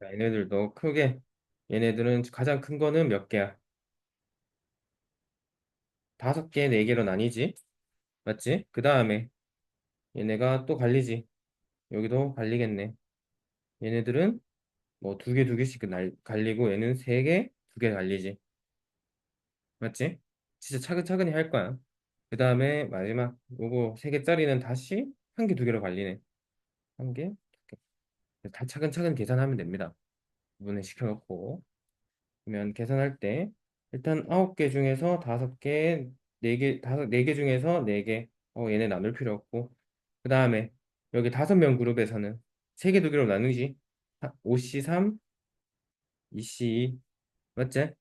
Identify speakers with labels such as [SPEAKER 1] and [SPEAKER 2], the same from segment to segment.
[SPEAKER 1] 자, 얘네들도 크게 얘네들은 가장 큰 거는 몇 개야? 다섯 개, 네 개로 나뉘지? 맞지? 그 다음에 얘네가 또 갈리지. 여기도 갈리겠네. 얘네들은 뭐 두 개, 두 개씩 날, 갈리고 얘는 세 개, 두 개 갈리지. 맞지? 진짜 차근차근히 할 거야. 그 다음에 마지막 요거 세 개짜리는 다시 한 개, 두 개로 갈리네. 한 개. 다 차근차근 계산하면 됩니다. 구분을 시켜놓고. 그러면 계산할 때 일단 아홉 개 중에서 다섯 개, 네 개, 다섯, 네개 중에서 네 개. 어, 얘네 나눌 필요 없고. 그 다음에 여기 다섯 명 그룹에서는 세 개, 두 개로 나누지. 5C3, 2C2. 맞지?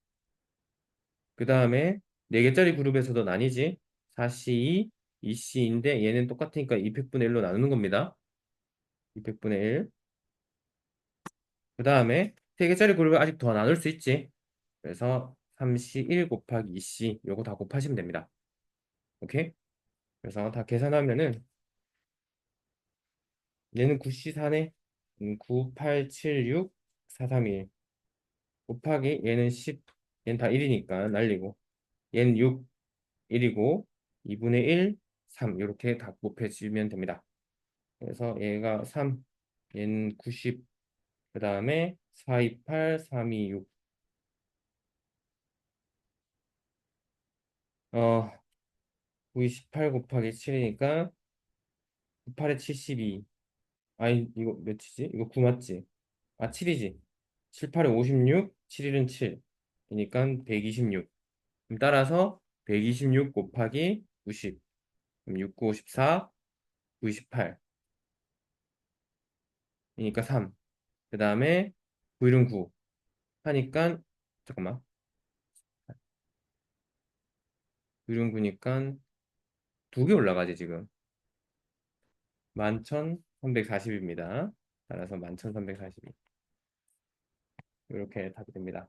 [SPEAKER 1] 그 다음에 네 개짜리 그룹에서도 나뉘지. 4C2, 2C인데 얘는 똑같으니까 200분의 1로 나누는 겁니다. 200분의 1. 그 다음에 세 개짜리 그룹을 아직 더 나눌 수 있지. 그래서 3C1 곱하기 2C 요거 다 곱하시면 됩니다. 오케이? 그래서 다 계산하면은 얘는 9C4네. 9, 8, 7, 6, 4, 3, 1 곱하기 얘는 10 얘는 다 1이니까 날리고 얘는 6, 1이고 2분의 1, 3 이렇게 다 곱해주면 됩니다. 그래서 얘가 3, 얘는 90, 그 다음에 4, 2, 8, 3, 2, 6 어, 98 곱하기 7이니까 98에 72 아니 이거 몇이지? 이거 9 맞지? 아 7이지. 7, 8에 56 7일은 7 그러니까 126 그럼 따라서 126 곱하기 90 그럼 6, 9, 54 98 그러니까 3 그 다음에 9, 1은 9 하니까 잠깐만. 9, 1은 9니까 두 개 올라가지 지금. 11,340입니다. 따라서 11,340 이렇게 답이 됩니다